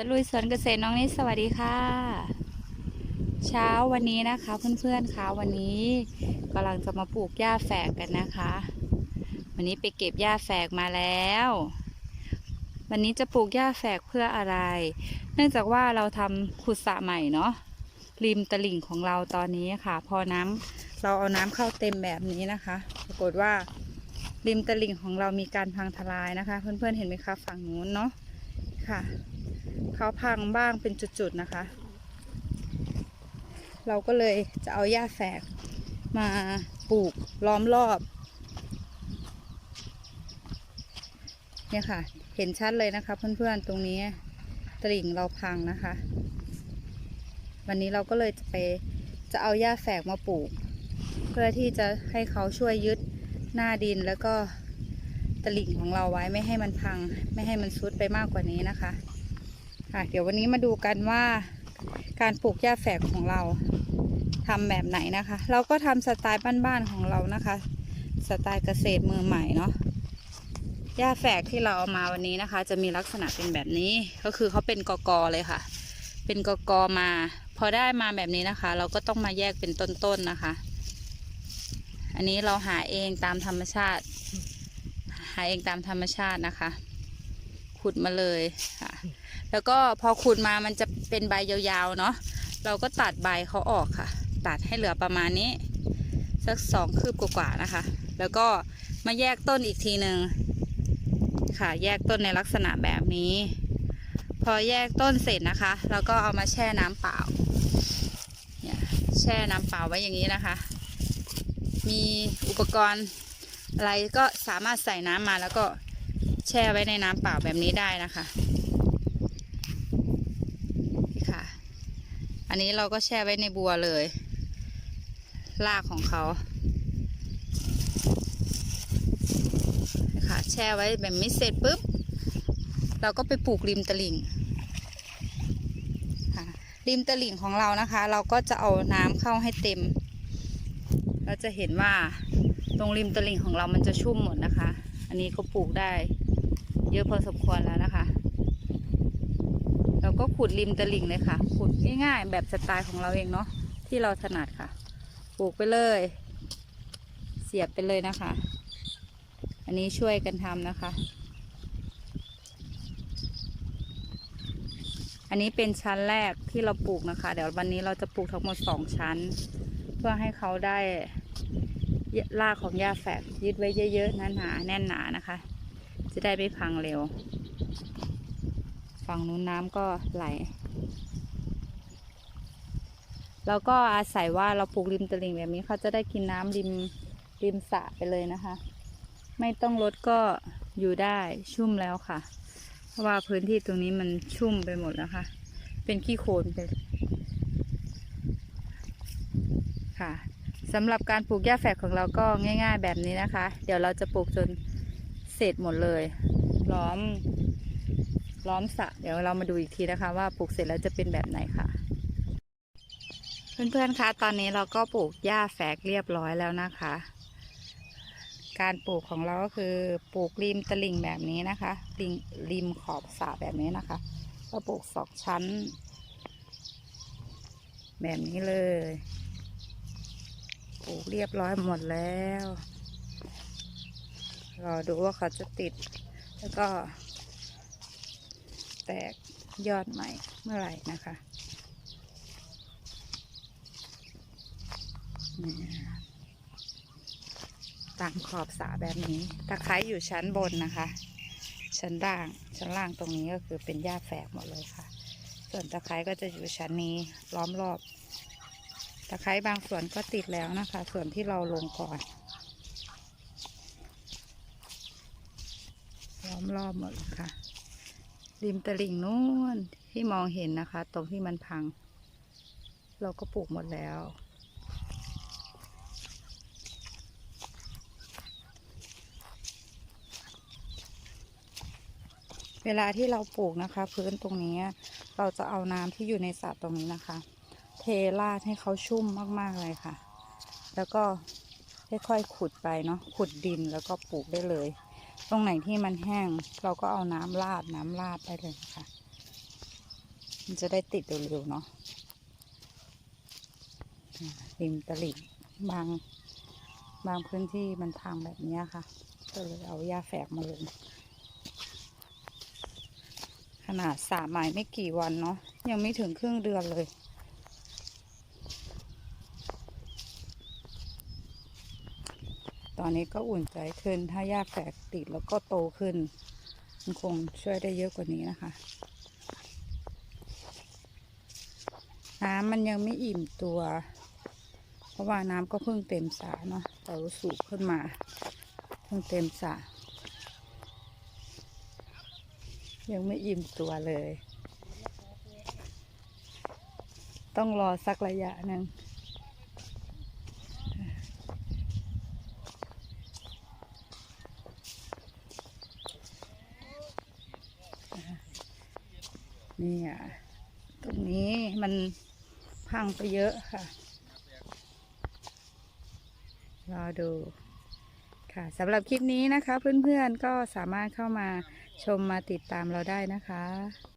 ตะลุยสวนเกษตรน้องนิดสวัสดีค่ะ เช้าวันนี้นะคะเพื่อนๆคะวันนี้กำลังจะมาปลูกหญ้าแฝกกันนะคะ วันนี้ไปเก็บหญ้าแฝกมาแล้ว วันนี้จะปลูกหญ้าแฝกเพื่ออะไร เนื่องจากว่าเราทำขุดสระใหม่เนาะริมตลิ่งของเราตอนนี้ค่ะ พอน้ำเราเอาน้ำเข้าเต็มแบบนี้นะคะ ปรากฏว่าริมตลิ่งของเรามีการพังทลายนะคะ เพื่อนๆเห็นไหมคะฝั่งนู้นเนาะค่ะ เขาพังบ้างเป็นจุดๆนะคะ เราก็เลยจะเอาหญ้าแฝกมาปลูกล้อมรอบ เนี่ยค่ะ เห็นชัดเลยนะคะ เพื่อนๆตรงนี้ตลิ่งเราพังนะคะ วันนี้เราก็เลยจะไปจะเอาหญ้าแฝกมาปลูก เพื่อที่จะให้เขาช่วยยึดหน้าดินแล้วก็ตลิ่งของเราไว้ไม่ให้มันพัง ไม่ให้มันซุดไปมากกว่านี้นะคะ ค่ะ เดี๋ยววันนี้มาดูกันว่าการปลูกหญ้าแฝกของเราทำแบบไหนนะคะ เราก็ทำสไตล์บ้านๆของเรานะคะ สไตล์เกษตรมือใหม่เนาะหญ้าแฝกที่เราเอามาวันนี้นะคะ จะมีลักษณะเป็นแบบนี้ก็คือเขาเป็นกอกอเลยค่ะ เป็นกอกอมา พอได้มาแบบนี้นะคะ เราก็ต้องมาแยกเป็นต้นๆนะคะ อันนี้เราหาเองตามธรรมชาติ หาเองตามธรรมชาตินะคะ ขุดมาเลย แล้วก็พอขุดมามันจะเป็นใบยาวๆเนาะเราก็ตัดใบเขาออกค่ะ ตัดให้เหลือประมาณนี้ สักสองคืบกว่าๆนะคะ แล้วก็มาแยกต้นอีกทีหนึ่งค่ะ แยกต้นในลักษณะแบบนี้ พอแยกต้นเสร็จนะคะเราก็เอามาแช่น้ำเปล่าเนี่ยแช่น้ำเปล่าไว้อย่างนี้นะคะ มีอุปกรณ์อะไรก็สามารถใส่น้ำมาแล้วก็แช่ไว้ในน้ำเปล่าแบบนี้ได้นะคะ นี่ค่ะ อันนี้เราก็แช่ไว้ในบัวเลยรากของเขาค่ะแช่ไว้แบบนี้เสร็จปุ๊บ เราก็ไปปลูกริมตลิ่งริมตลิ่งของเรานะคะ เราก็จะเอาน้ำเข้าให้เต็ม เราจะเห็นว่าตรงริมตลิ่งของเรามันจะชุ่มหมดนะคะ อันนี้ก็ปลูกได้ เยอะพอสมควรแล้วนะคะ ก็ขุดริมตลิ่งเลยค่ะ ขุดง่ายๆ แบบสไตล์ของเราเองเนาะที่เราถนัดค่ะ ปลูกไปเลย เสียบไปเลยนะคะ อันนี้ช่วยกันทำนะคะ อันนี้เป็นชั้นแรกที่เราปลูกนะคะ เดี๋ยววันนี้เราจะปลูกทั้งหมดสองชั้น เพื่อให้เขาได้รากของหญ้าแฝกยึดไว้เยอะๆหนาๆแน่นหนานะคะ จะได้ไม่พังเร็ว ฝั่งนู้นน้ำก็ไหล แล้วก็อาศัยว่าเราปลูกริมตลิ่งแบบนี้เขาจะได้กินน้ำริมริมสระไปเลยนะคะ ไม่ต้องลดก็อยู่ได้ชุ่มแล้วค่ะ เพราะว่าพื้นที่ตรงนี้มันชุ่มไปหมดแล้วค่ะ เป็นขี้โคลนไปค่ะสำหรับการปลูกหญ้าแฝกของเราก็ง่าย ๆ แบบนี้นะคะ เดี๋ยวเราจะปลูกจนเสร็จหมดเลยล้อม ล้อมสระเดี๋ยวเรามาดูอีกทีนะคะ ว่าปลูกเสร็จแล้วจะเป็นแบบไหนค่ะ เพื่อนๆคะตอนนี้เราก็ปลูกหญ้าแฝกเรียบร้อยแล้วนะคะ การปลูกของเราก็คือปลูกริมตลิ่งแบบนี้นะคะริมริมขอบสระแบบนี้นะคะก็ปลูกสองชั้น แบบนี้เลยปลูกเรียบร้อยหมดแล้วรอดูว่าเขาจะติด แล้วก็ แตกยอดใหม่เมื่อไหร่นะคะนี่ตามขอบสระแบบนี้ ตะไคร้อยู่ชั้นบนนะคะ ชั้นล่าง ชั้นล่างตรงนี้ก็คือเป็นหญ้าแฝกหมดเลยค่ะ ส่วนตะไคร้ก็จะอยู่ชั้นนี้ล้อมรอบ ตะไคร้บางส่วนก็ติดแล้วนะคะ ส่วนที่เราลงก่อน ล้อมรอบหมดเลยค่ะ ริมตลิ่งนู้นที่มองเห็นนะคะ ตรงที่มันพัง เราก็ปลูกหมดแล้ว เวลาที่เราปลูกนะคะ พื้นตรงนี้เราจะเอาน้ำที่อยู่ในสระตรงนี้นะคะ เทราดให้เขาชุ่มมากๆเลยค่ะ แล้วก็ค่อยๆขุดไปเนาะขุดดินแล้วก็ปลูกได้เลย ตรงไหนที่มันแห้ง เราก็เอาน้ำราดน้ำราดไปเลยค่ะ มันจะได้ติดเร็วๆเนาะริมตลิ่งบางบางพื้นที่มันพังแบบนี้ค่ะ ก็เลยเอาหญ้าแฝกมาลงขนาดสามหมายไม่กี่วันเนาะยังไม่ถึงครึ่งเดือนเลย ตอนนี้ก็อุ่นใจขึ้น ถ้าหญ้าแฝกติดแล้วก็โตขึ้น มันคงช่วยได้เยอะกว่านี้นะคะ น้ำมันยังไม่อิ่มตัว เพราะว่าน้ำก็เพิ่งเต็มสระเนาะแต่ว่าสูบขึ้นมา เพิ่งเต็มสระยังไม่อิ่มตัวเลย ต้องรอสักระยะหนึ่ง นี่อะตรงนี้มันพังไปเยอะค่ะ รอดูค่ะสำหรับคลิปนี้นะคะเพื่อนๆก็สามารถเข้ามาชมมาติดตามเราได้นะคะ